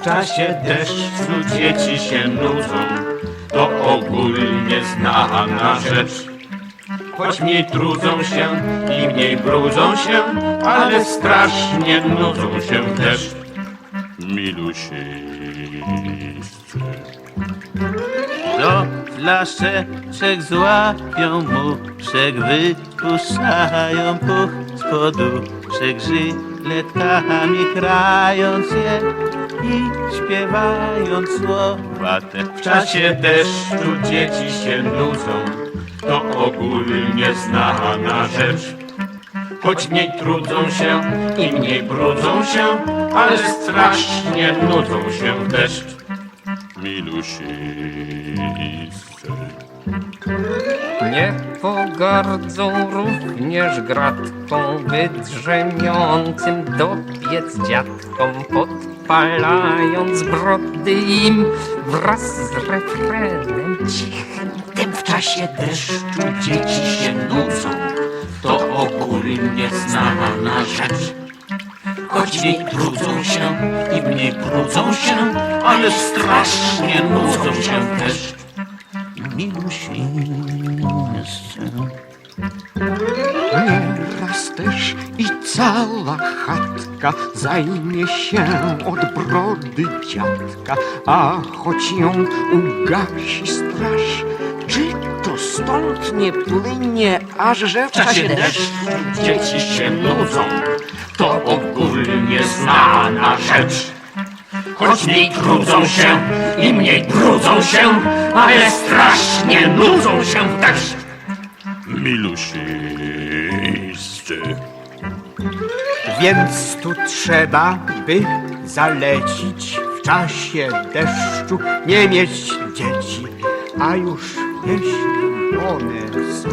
W czasie deszczu dzieci się nudzą, to ogólnie znana rzecz. Choć mniej trudzą się i mniej brudzą się, ale strasznie nudzą się też. Milusieńscy. Do flaszeczek złapią muszek, wypuszczają puch z poduszek, żyletkami krając je i śpiewając słowa te. W czasie deszczu dzieci się nudzą, to ogólnie znana rzecz. Choć mniej trudzą się i mniej brudzą się, ale strasznie nudzą się też. Milusieńscy. Nie pogardzą również gratką wydrzemiącym dobiec dziadkom, podpalając brody im wraz z refrenem cichym. W czasie deszczu dzieci się nudzą, to ogólnie znana rzecz. Choć mniej trudzą się i mniej brudzą się, ale strasznie nudzą się też. Milusieńscy. Nieraz też i cała chatka zajmie się od brody dziadka, a choć ją ugasi straż, czy to stąd nie płynie, aż że W czasie deszczu dzieci się nudzą, to ogólnie znana rzecz. Choć mniej trudzą się i mniej brudzą się, ale strasznie nudzą się też. Milusieńscy. Więc tu trzeba, by zalecić w czasie deszczu nie mieć dzieci, a już jeśli one są,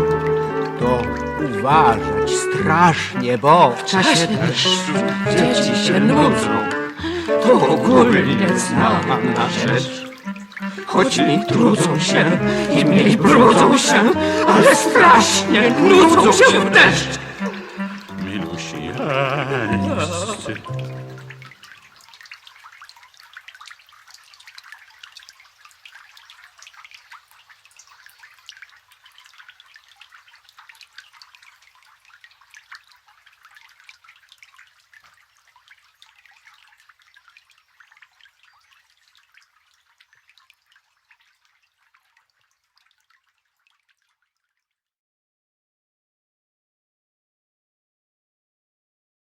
to uważać strasznie, bo w czasie deszczu dzieci się nudzą. To ogólnie znana rzecz. Choć mniej trudzą się i mniej brudzą się, ale strasznie nudzą się też. Milusieńscy.